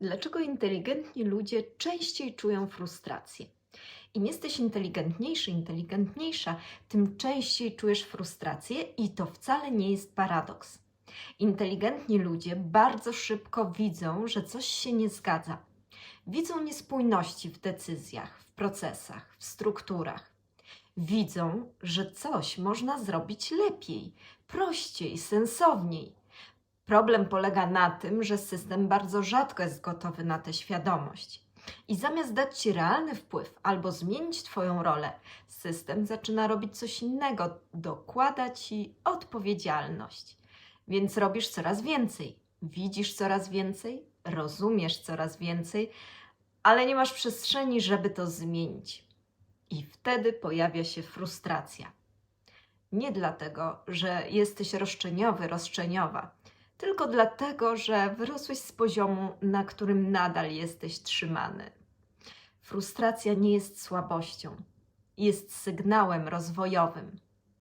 Dlaczego inteligentni ludzie częściej czują frustrację? Im jesteś inteligentniejszy, inteligentniejsza, tym częściej czujesz frustrację i to wcale nie jest paradoks. Inteligentni ludzie bardzo szybko widzą, że coś się nie zgadza. Widzą niespójności w decyzjach, w procesach, w strukturach. Widzą, że coś można zrobić lepiej, prościej, sensowniej. Problem polega na tym, że system bardzo rzadko jest gotowy na tę świadomość. I zamiast dać ci realny wpływ albo zmienić Twoją rolę, system zaczyna robić coś innego, dokłada ci odpowiedzialność. Więc robisz coraz więcej, widzisz coraz więcej, rozumiesz coraz więcej, ale nie masz przestrzeni, żeby to zmienić. I wtedy pojawia się frustracja. Nie dlatego, że jesteś roszczeniowy, roszczeniowa, tylko dlatego, że wyrosłeś z poziomu, na którym nadal jesteś trzymany. Frustracja nie jest słabością, jest sygnałem rozwojowym.